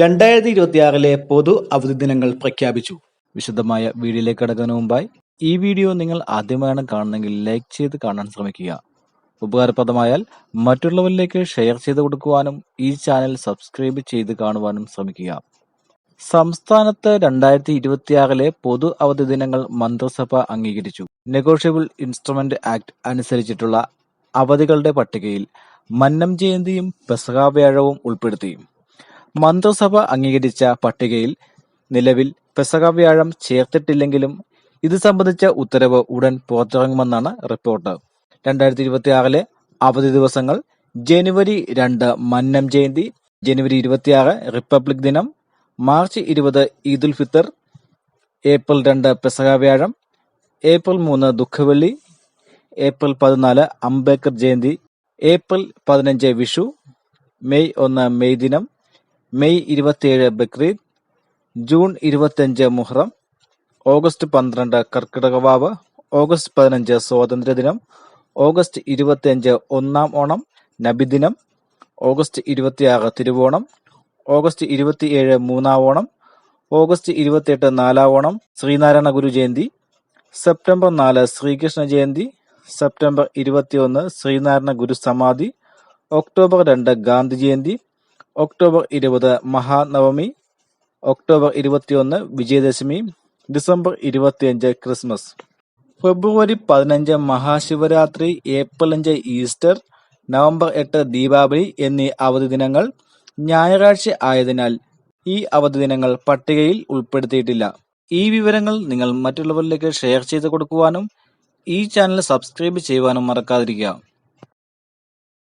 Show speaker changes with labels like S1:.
S1: രണ്ടായിരത്തി ഇരുപത്തിയാറിലെ പൊതു അവധി ദിനങ്ങൾ പ്രഖ്യാപിച്ചു. വിശദമായ വീഡിയോയിലേക്ക് കടക്കുന്നതിന് മുമ്പായി ഈ വീഡിയോ നിങ്ങൾ ആദ്യമായാണ് കാണുന്നതെങ്കിൽ ലൈക്ക് ചെയ്ത് കാണാൻ ശ്രമിക്കുക. ഉപകാരപ്രദമായാൽ മറ്റുള്ളവരിലേക്ക് ഷെയർ ചെയ്ത് കൊടുക്കുവാനും ഈ ചാനൽ സബ്സ്ക്രൈബ് ചെയ്ത് കാണുവാനും ശ്രമിക്കുക. സംസ്ഥാനത്ത് രണ്ടായിരത്തി ഇരുപത്തിയാറിലെ പൊതു അവധി ദിനങ്ങൾ മന്ത്രിസഭ അംഗീകരിച്ചു. നെഗോഷ്യബിൾ ഇൻസ്ട്രുമെന്റ് ആക്ട് അനുസരിച്ചിട്ടുള്ള അവധികളുടെ പട്ടികയിൽ മന്നം ജയന്തിയും പെസഹ ഉൾപ്പെടുത്തിയും ഉൾപ്പെടുത്തി. മന്ത്രിസഭ അംഗീകരിച്ച പട്ടികയിൽ നിലവിൽ പെസക വ്യാഴം ചേർത്തിട്ടില്ലെങ്കിലും ഇത് സംബന്ധിച്ച ഉത്തരവ് ഉടൻ പുറത്തിറങ്ങുമെന്നാണ് റിപ്പോർട്ട്. രണ്ടായിരത്തി ഇരുപത്തിയാറിലെ അവധി ദിവസങ്ങൾ ജനുവരി രണ്ട് മന്നം ജയന്തി ജനുവരി ഇരുപത്തിയാറ് റിപ്പബ്ലിക് ദിനം മാർച്ച് ഇരുപത് ഈദുൽ ഫിത്തർ ഏപ്രിൽ രണ്ട് പെസഹ വ്യാഴം ഏപ്രിൽ മൂന്ന് ദുഃഖവെള്ളി ഏപ്രിൽ പതിനാല് അംബേദ്കർ ജയന്തി ഏപ്രിൽ പതിനഞ്ച് വിഷു മെയ് ഒന്ന് മെയ് ദിനം മെയ് ഇരുപത്തിയേഴ് ബക്രീദ് ജൂൺ ഇരുപത്തിയഞ്ച് മുഹറം ഓഗസ്റ്റ് പന്ത്രണ്ട് കർക്കിടകവാവ് ഓഗസ്റ്റ് പതിനഞ്ച് സ്വാതന്ത്ര്യദിനം ഓഗസ്റ്റ് ഇരുപത്തിയഞ്ച് ഒന്നാം ഓണം നബിദിനം ഓഗസ്റ്റ് ഇരുപത്തിയാറ് തിരുവോണം ഓഗസ്റ്റ് ഇരുപത്തിയേഴ് മൂന്നാം ഓണം ഓഗസ്റ്റ് ഇരുപത്തിയെട്ട് നാലാം ഓണം ശ്രീനാരായണ ഗുരു ജയന്തി സെപ്റ്റംബർ നാല് ശ്രീകൃഷ്ണ ജയന്തി സെപ്റ്റംബർ ഇരുപത്തിയൊന്ന് ശ്രീനാരായണ ഗുരു സമാധി ഒക്ടോബർ രണ്ട് ഗാന്ധി ജയന്തി ഒക്ടോബർ ഇരുപത് മഹാനവമി ഒക്ടോബർ ഇരുപത്തിയൊന്ന് വിജയദശമി ഡിസംബർ ഇരുപത്തിയഞ്ച് ക്രിസ്മസ്. ഫെബ്രുവരി പതിനഞ്ച് മഹാശിവരാത്രി ഏപ്രിൽ അഞ്ച് ഈസ്റ്റർ നവംബർ എട്ട് ദീപാവലി എന്നീ അവധി ദിനങ്ങൾ ഞായറാഴ്ച ആയതിനാൽ ഈ അവധി ദിനങ്ങൾ പട്ടികയിൽ ഉൾപ്പെടുത്തിയിട്ടില്ല. ഈ വിവരങ്ങൾ നിങ്ങൾ മറ്റുള്ളവരിലേക്ക് ഷെയർ ചെയ്ത് കൊടുക്കുവാനും ഈ ചാനൽ സബ്സ്ക്രൈബ് ചെയ്യുവാനും മറക്കാതിരിക്കുക.